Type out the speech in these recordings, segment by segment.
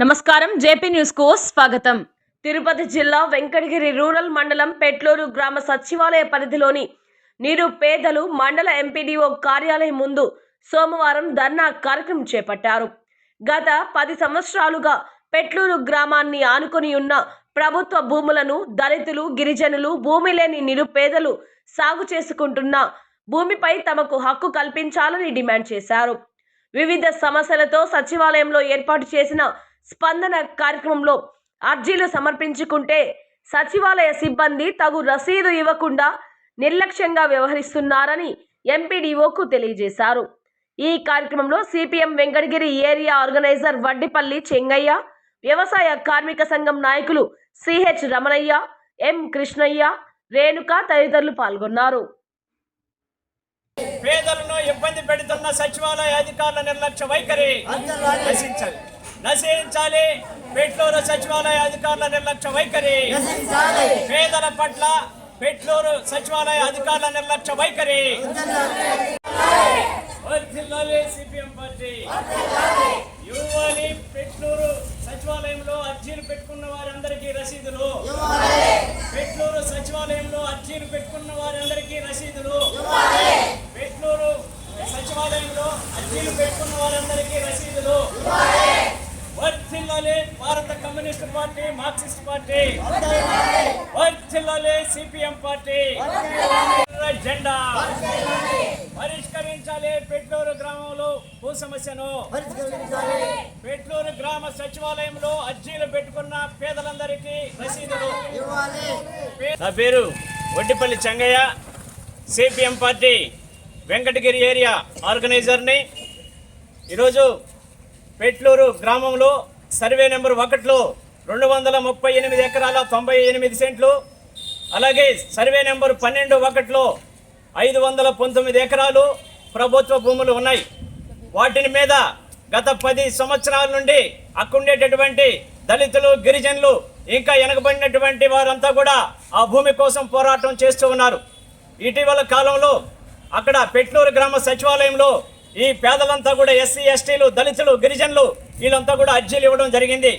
నమస్కారం. జేపీ న్యూస్కు స్వాగతం. తిరుపతి జిల్లా వెంకటగిరి రూరల్ మండలం పెట్లూరు గ్రామ సచివాలయ పరిధిలోని నిరుపేదలు మండల ఎంపీడీఓ కార్యాలయం ముందు సోమవారం ధర్నా కార్యక్రమం చేపట్టారు. గత పది సంవత్సరాలుగా పెట్లూరు గ్రామాన్ని ఆనుకొని ఉన్న ప్రభుత్వ భూములను దళితులు గిరిజనులు భూమి లేని నిరుపేదలు సాగు చేసుకుంటున్న భూమిపై తమకు హక్కు కల్పించాలని డిమాండ్ చేశారు. వివిధ సమస్యలతో సచివాలయంలో ఏర్పాటు చేసిన స్పందన కార్యక్రమంలో అర్జీలు సమర్పించుకుంటే సచివాలయ సిబ్బంది తగు రసీదు ఇవ్వకుండా నిర్లక్ష్యంగా వ్యవహరిస్తున్నారని ఎంపీడీఓకు తెలియజేశారు. ఈ కార్యక్రమంలో CPM Venkatagiri area organiser Vaddipalli Chengaiah వ్యవసాయ కార్మిక సంఘం నాయకులు సిహెచ్ రమణయ్య ఎం కృష్ణయ్య రేణుక తదితరులు పాల్గొన్నారు. పేదలను ఇబ్బంది పెడుతున్న సచివాలయ అధికారుల నిర్లక్ష్య వైఖరి. నశించాలి. పెట్లూరు సచివాలయ అధికారుల నిర్లక్ష్య వైఖరి. పేదల పట్ల పెట్లూరు సచివాలయ అధికారుల నిర్లక్ష్య వైఖరి వర్ధిల్లాలి సిపిఎం పార్టీ ఇవ్వాలి పెట్లూరు సచివాలయంలో అర్జీలు పెట్టుకున్న వారందరికీ రసీదులు పెట్లూరు సచివాలయంలో అర్జీలు పెట్టుకున్న వారందరికీ రసీదులు పెట్లూరు సచివాలయంలో అర్జీలు పెట్టుకున్న వారందరికీ రసీదులు వర్ధిల్లాలి భారత communist party Marxist party. CPM party. జెండా పరిష్కరించాలి పెట్లూరు గ్రామంలో భూ సమస్యను. పెట్లూరు గ్రామ సచివాలయంలో అర్జీలు పెట్టుకున్న పేదలందరికీ రసీదులు. నా పేరు Vaddipalli Chengaiah CPM party Venkatagiri area ఆర్గనైజర్ని. ఈరోజు పెట్లూరు గ్రామంలో సర్వే నెంబర్ ఒకటిలో రెండు వందల ముప్పై ఎనిమిది ఎకరాల తొంభై ఎనిమిది సెంట్లు. అలాగే సర్వే నెంబర్ పన్నెండు ఒకటిలో ఐదు వందల పంతొమ్మిది ఎకరాలు ప్రభుత్వ భూములు ఉన్నాయి. వాటిని మీద గత పది సంవత్సరాల నుండి అక్కడుండేటటువంటి దళితులు గిరిజనులు ఇంకా వెనకబడినటువంటి వారంతా కూడా ఆ భూమి కోసం పోరాటం చేస్తూ ఉన్నారు. ఇటీవల కాలంలో అక్కడ పెట్లూరు గ్రామ సచివాలయంలో ఈ పేదలంతా కూడా ఎస్సీ ఎస్టీలు దళితులు గిరిజనులు వీళ్ళంతా కూడా అర్జీలు ఇవ్వడం జరిగింది.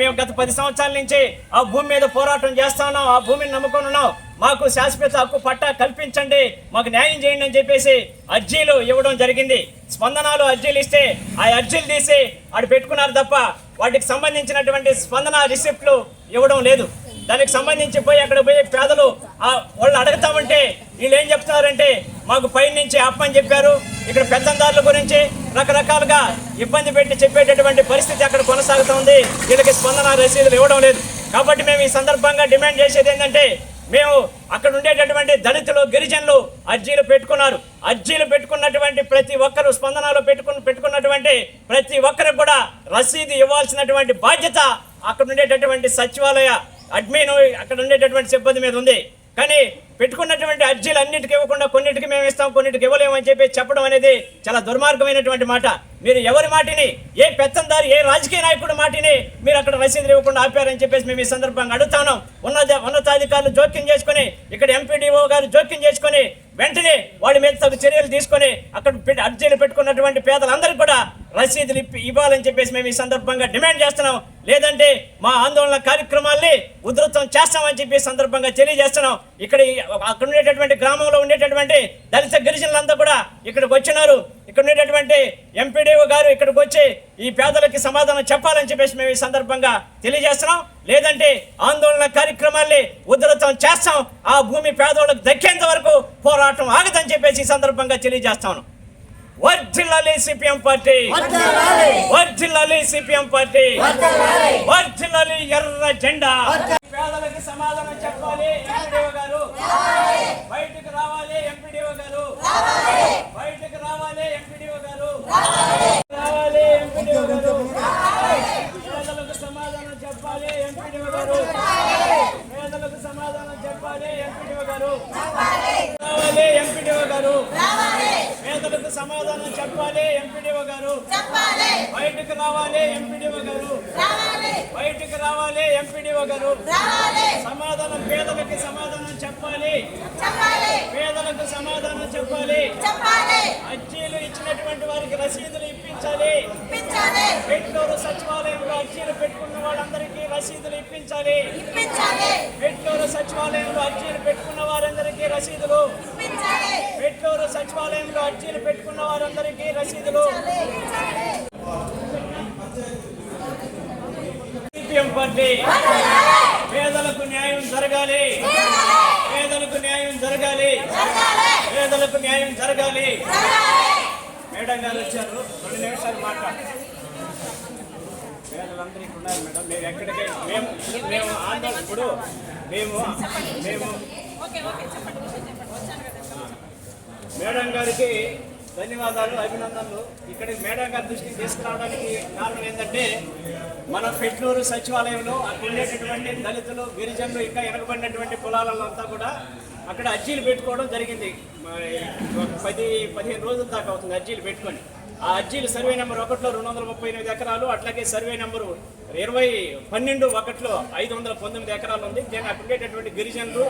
మేము గత పది సంవత్సరాల నుంచి ఆ భూమి మీద పోరాటం చేస్తా ఉన్నాం ఆ భూమిని నమ్ముకొని ఉన్నాం. మాకు శాశ్వత హక్కు పట్టా కల్పించండి మాకు న్యాయం చేయండి అని చెప్పేసి అర్జీలు ఇవ్వడం జరిగింది. స్పందనాలు అర్జీలు ఇస్తే ఆ అర్జీలు తీసి వాడు పెట్టుకున్నారు తప్ప వాటికి సంబంధించినటువంటి స్పందన రిసిప్ట్లు ఇవ్వడం లేదు. దానికి సంబంధించి పోయి అక్కడ పోయి పేదలు ఆ వాళ్ళు అడుగుతామంటే వీళ్ళు ఏం చెప్తున్నారంటే మాకు పైన నుంచి అప్పని చెప్పారు. ఇక్కడ పెత్తందారుల గురించి రకరకాలుగా ఇబ్బంది పెట్టి చెప్పేటటువంటి పరిస్థితి అక్కడ కొనసాగుతోంది వీళ్ళకి స్పందన రసీదులు ఇవ్వడం లేదు. కాబట్టి మేము ఈ సందర్భంగా డిమాండ్ చేసేది ఏంటంటే మేము అక్కడ ఉండేటటువంటి దళితులు గిరిజనులు అర్జీలు పెట్టుకున్నారు. అర్జీలు పెట్టుకున్నటువంటి ప్రతి ఒక్కరు స్పందనలో పెట్టుకుని పెట్టుకున్నటువంటి ప్రతి ఒక్కరికి కూడా రసీదు ఇవ్వాల్సినటువంటి బాధ్యత అక్కడ ఉండేటటువంటి సచివాలయ అడ్మిన్ అక్కడ ఉండేటటువంటి సిబ్బంది మీద ఉంది. కానీ పెట్టుకున్నటువంటి అర్జీలు అన్నిటికీ ఇవ్వకుండా కొన్నిటికి మేము ఇస్తాం కొన్నిటికి ఇవ్వలేమని చెప్పి చెప్పడం అనేది చాలా దుర్మార్గమైనటువంటి మాట. మీరు ఎవరి మాటిని ఏ పెత్తందారి ఏ రాజకీయ నాయకుడి మాటిని మీరు అక్కడ రసీదులు ఇవ్వకుండా ఆపారని చెప్పేసి మేము ఈ సందర్భంగా అడుగుతాను. ఉన్నత ఉన్నతాధికారులు జోక్యం చేసుకొని ఇక్కడ ఎంపీడీఓ గారు జోక్యం చేసుకొని వెంటనే వాడి మీద తగు చర్యలు తీసుకొని అక్కడ అర్జీలు పెట్టుకున్నటువంటి పేదలందరికీ కూడా రసీదులు ఇవ్వాలని చెప్పేసి మేము ఈ సందర్భంగా డిమాండ్ చేస్తున్నాం. లేదంటే మా ఆందోళన కార్యక్రమాల్ని ఉధృతం చేస్తామని చెప్పి సందర్భంగా తెలియజేస్తున్నాం. ఇక్కడ అక్కడ ఉండేటటువంటి గ్రామంలో ఉండేటటువంటి దళిత గిరిజనులంతా కూడా ఇక్కడికి వచ్చినారు. ఇక్కడ ఉండేటటువంటి ఎంపీడీఓ గారు ఇక్కడికి వచ్చి ఈ పేదలకి సమాధానం చెప్పాలని చెప్పేసి మేము ఈ సందర్భంగా తెలియజేస్తున్నాం. లేదంటే ఆందోళన కార్యక్రమాల్ని ఉధృతం చేస్తాం. ఆ భూమి పేదోళ్ళకు దక్కేంత వరకు పోరాటం ఆగదని చెప్పేసి ఈ సందర్భంగా తెలియజేస్తాను వర్ధిల్లాలి సిపిఎం పార్టీ. వర్ధిల్లాలి. సిపిఎం పార్టీ. వర్ధిల్లాలి. ఎర్ర జెండా. పేదలకు సమాధానం చెప్పాలి ఎంపీడీఓ గారు. బయటకు రావాలి ఎంపీడీఓ గారు. బయటకు రావాలి ఎంపీడీఓ గారు రావాలి ఎంపీడీఓ గారు పేదలకు సమాధానం చెప్పాలి ఎంపీడీఓ గారు పేదలకు సమాధానం చెప్పాలి ఎంపీడీఓ గారు రావాలి ఎంపీడీఓ గారు పేదలకు సమాధానం చెప్పాలి ఎంపీడీఓ గారు బయటకు రావాలి ఎంపీడీఓ గారు బయటకు రావాలి ఎంపీడీఓ గారు సమాధానం పేదలకి సమాధానం చెప్పాలి. పేదలకు సమాధానం చెప్పాలి. అర్జీలు ఇచ్చినటువంటి వారికి రసీదులు ఇప్పించాలి. పెట్లూరు సచివాలయంలో అర్జీలు పెట్టుకున్న వాళ్ళందరికీ రసీదులు ఇప్పించాలి. పెట్లూరు సచివాలయంలో అర్జీలు పెట్టుకున్న వారందరికీ రసీదులు. సచివాలయంలో అర్జీలు పెట్టుకున్న వారందరికీ రసీదులు. సిపిఎం పార్టీ పేదలకు న్యాయం జరగాలి. పేదలకు న్యాయం జరగాలి. పేదలకు న్యాయం జరగాలి. మేడం గారు వచ్చారు. రెండు నిమిషాలు మాట్లాడు. పేదలందరికీ ఉన్నారు మేడం. మేము ఎక్కడికి మేము మేము ఆందోళన ఇప్పుడు మేము మేము మేడం గారికి ధన్యవాదాలు అభినందనలు. ఇక్కడికి మేడం గారి దృష్టికి తీసుకురావడానికి కారణం ఏంటంటే మన పెట్లూరు సచివాలయంలో అక్కడ ఉండేటటువంటి దళితులు గిరిజనులు ఇంకా ఎనగబడినటువంటి కులాలలో అంతా కూడా అక్కడ అర్జీలు పెట్టుకోవడం జరిగింది. పది పదిహేను రోజుల దాకా అవుతుంది అర్జీలు పెట్టుకొని. ఆ అర్జీలు సర్వే నెంబర్ ఒకటిలో రెండు వందల ముప్పై ఎనిమిది ఎకరాలు అట్లాగే సర్వే నెంబరు ఇరవై పన్నెండు ఒకటిలో ఐదు వందల పంతొమ్మిది ఎకరాలు ఉంది. దీన్ని అక్కడ ఉండేటటువంటి గిరిజనులు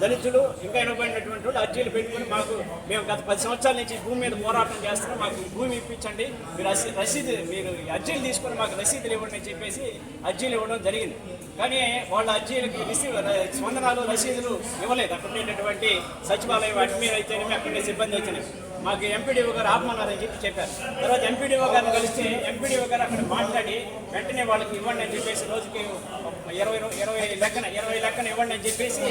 దళితులు ఇంకా వెనుకబడినటువంటి వాళ్ళు అర్జీలు పెట్టుకుని మాకు మేము గత పది సంవత్సరాల నుంచి భూమి మీద పోరాటం చేస్తున్నాం. మాకు భూమి ఇప్పించండి. మీరు రసీదు మీరు అర్జీలు తీసుకొని మాకు రసీదులు ఇవ్వండి అని చెప్పేసి అర్జీలు ఇవ్వడం జరిగింది. కానీ వాళ్ళ అర్జీలకి రిసీవ్ స్పందనాలు రసీదులు ఇవ్వలేదు. అక్కడ ఉండేటటువంటి సచివాలయం అడ్మిన్ అయితేనేమి అక్కడ సిబ్బంది అయితేనేమి. మాకు ఎంపీడీఓ గారు ఆపమన్నారని చెప్పి చెప్పారు. తర్వాత ఎంపీడీఓ గారిని కలిస్తే ఎంపీడీఓ గారు అక్కడ మాట్లాడి వెంటనే వాళ్ళకి ఇవ్వండి అని చెప్పేసి రోజుకి ఇరవై ఇరవై లెక్కన ఇరవై లెక్కన ఇవ్వండి అని చెప్పేసి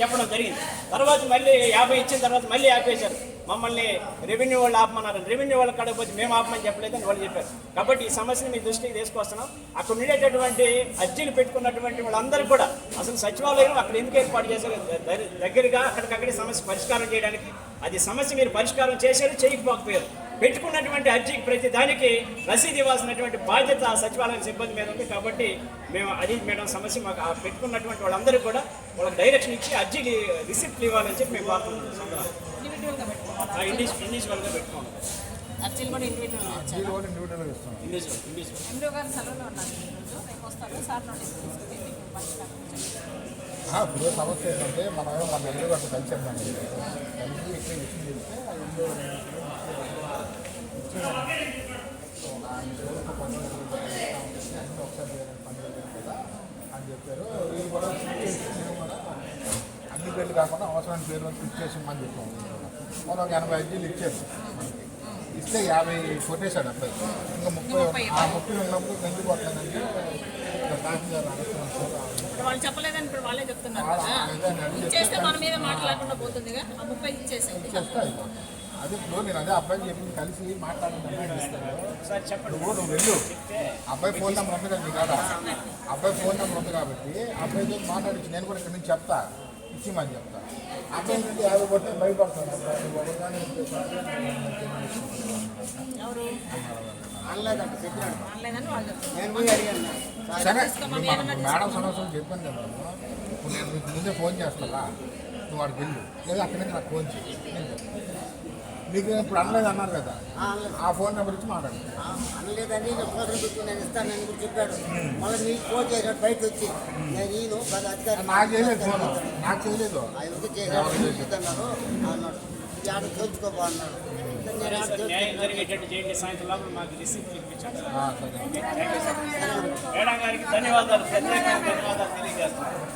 చెప్పడం జరిగింది. తర్వాత మళ్ళీ యాభై ఇచ్చిన తర్వాత మళ్ళీ ఆపేశారు. మమ్మల్ని రెవెన్యూ వాళ్ళు ఆపమన్నారు రెవెన్యూ వాళ్ళు కడకపోతే మేము ఆపమని చెప్పలేదని వాళ్ళు చెప్పారు. కాబట్టి ఈ సమస్యను మీ దృష్టికి తీసుకొస్తున్నాం. అక్కడ ఉండేటటువంటి అర్జీలు పెట్టుకున్నటువంటి వాళ్ళందరూ కూడా అసలు సచివాలయం అక్కడ ఎందుకు ఏర్పాటు చేశారు? దగ్గరగా అక్కడికక్కడే సమస్య పరిష్కారం చేయడానికి అది సమస్య మీరు పరిష్కారం చేశారు చేయకపోకపోయారు. పెట్టుకున్నటువంటి అర్జీకి ప్రతి దానికి రసీదు ఇవ్వాల్సినటువంటి బాధ్యత ఆ సచివాలయం సిబ్బంది మీద ఉంది కాబట్టి మేము అది మేడం సమస్య మాకు ఆ పెట్టుకున్నటువంటి వాళ్ళందరూ కూడా వాళ్ళకి డైరెక్షన్ ఇచ్చి అర్జీకి రిసిప్ట్లు ఇవ్వాలని చెప్పి మేము కోరుతున్నాం ఇంగ్లీష్ ఇంగ్లీష్వల్గా పెట్టుకోండి అర్జీలు కూడా ఇండివిజువల్ ఎండో గారు సెలవులో ఉన్నారు. ఈరోజు రేపు వస్తారు. సార్ నోటీస్ తీసుకుని ఇప్పుడు సమస్య ఏంటంటే మనం మన ఇల్లు అక్కడ కలిసి కదా అని చెప్పారు. వీళ్ళు కూడా అన్ని పేర్లు కాకుండా అవసరమైన పేర్లు ఫిక్స్ చేసి అని చెప్పాము. మనం ఒక ఎనభై అర్జీలు ఇచ్చారు. మనకి ఇస్తే యాభై కొట్టేశాడు అబ్బాయి ఇంకా ముప్పై ఆ ముప్పై ఉన్నప్పుడు ఎందుకు కొట్టలేదంటే వాళ్ళు చెప్పలేదని ఇప్పుడు వాళ్ళే చెప్తున్నారు కదా. ఇచ్చేస్తే మన మీద మాట్లాడకుండా పోతుందిగా. ఆ ముప్పై ఇచ్చేసేయండి. చేస్తా అయిపోతుంది. అది ఇప్పుడు నేను అదే అబ్బాయికి చెప్పింది కలిసి నువ్వు వెళ్ళు. అబ్బాయి ఫోన్ నెంబర్ ఉంది కదా నీ కాడ? అబ్బాయి ఫోన్ నెంబర్ ఉంది కాబట్టి అబ్బాయితో మాట్లాడించి. నేను కూడా ఇక్కడ నుంచి చెప్తా. ఇచ్చిమని చెప్తా. అబ్బాయి నుండి యాభై కొట్టే భయపడతాను. ఎవరు సరే మేడం సమస్యలు చెప్పాను కదా. ఇప్పుడు నేను మీకు ముందే ఫోన్ చేస్తారా నువ్వు వాడికి వెళ్ళు. లేదా అక్కడి నుంచి నాకు ఫోన్ చేయి. మీకు ఇప్పుడు అనలేదు అన్నారు కదా ఆ ఫోన్ నెంబర్ ఇచ్చి మాట్లాడండి అనలేదని నేను కూడా చెప్పాడు. మళ్ళీ నీకు ఫోన్ చేశాడు బయట వచ్చి. నేను అధికారి నాకు చేయలేదు ఫోన్. నాకు చేయలేదు. ఆయన చేశాడు. చెప్తున్నారు? అన్నాడు. ఆడ అన్నాడు. నేను ఆడ సార్, న్యాయం తెలుసుకున్నాను. జరిగేటట్టు చేయండి సాయంత్రం లోపల మాకు రిసీప్ట్ ఇప్పించండి ఆ, సరే మేడం గారికి ధన్యవాదాలు ప్రత్యేకంగా ధన్యవాదాలు తెలియజేస్తున్నాను